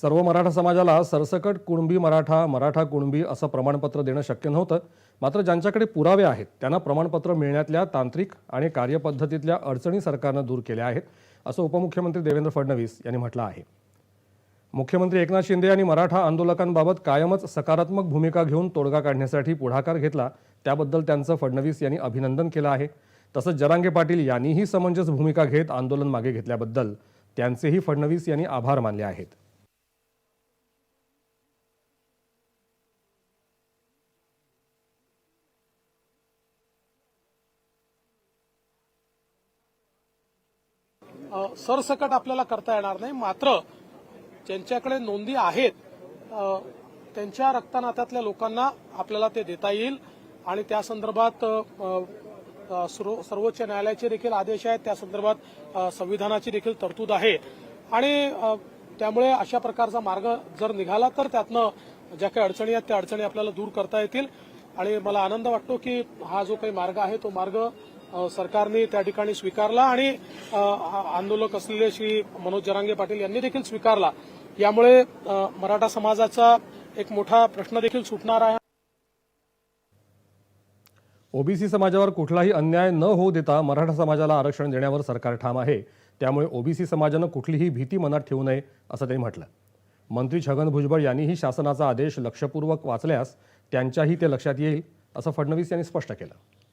सर्व मराठा समाजाला सरसकट कुणबी मराठा मराठा कुणबी असं प्रमाणपत्र देणं शक्य नव्हतं. मात्र ज्यांच्याकडे पुरावे आहेत त्यांना प्रमाणपत्र मिळण्यातल्या तांत्रिक आणि कार्यपद्धतीतल्या अडचणी सरकारनं दूर केल्या आहेत असं उपमुख्यमंत्री देवेंद्र फडणवीस यांनी म्हटलं आहे. मुख्यमंत्री एकनाथ शिंदे यांनी मराठा आंदोलकांबाबत कायमच सकारात्मक भूमिका घेऊन तोडगा काढण्यासाठी पुढाकार घेतला त्याबद्दल त्यांचं फडणवीस यांनी अभिनंदन केलं आहे. तसंच जरांगे पाटील यांनीही समंजस भूमिका घेत आंदोलन मागे घेतल्याबद्दल त्यांचेही फडणवीस यांनी आभार मानले आहेत. सरसकट आपल्याला करता येणार नाही. मात्र ज्यांच्याकडे नोंदी आहेत त्यांच्या रक्तनात्यातल्या लोकांना आपल्याला ते देता येईल. आणि त्या संदर्भात सर्वोच्च न्यायालयाचे देखील आदेश आहेत. त्या संदर्भात संविधानाची देखील तरतूद आहे. आणि त्यामुळे अशा प्रकारचा मार्ग जर निघाला तर त्यातनं ज्या काही अडचणी आहेत त्या अडचणी आपल्याला दूर करता येतील. आणि मला आनंद वाटतो की हा जो काही मार्ग आहे तो मार्ग सरकारने त्या ठिकाणी स्वीकारला आणि आंदोलक असलेले श्री मनोज जरांगे पाटील यांनी देखील स्वीकारला. यामुळे मराठा समाजाचा एक मोठा प्रश्न देखील सुटणार आहे. ओबीसी समाजावर कुठलाही अन्याय न होऊ देता मराठा समाजाला आरक्षण देण्यावर सरकार ठाम आहे. त्यामुळे ओबीसी समाजानं कुठलीही भीती मनात ठेवू नये असं त्यांनी म्हटलं. मंत्री छगन भुजबळ यांनीही शासनाचा आदेश लक्षपूर्वक वाचल्यास त्यांच्याही ते लक्षात येईल असं फडणवीस यांनी स्पष्ट केलं.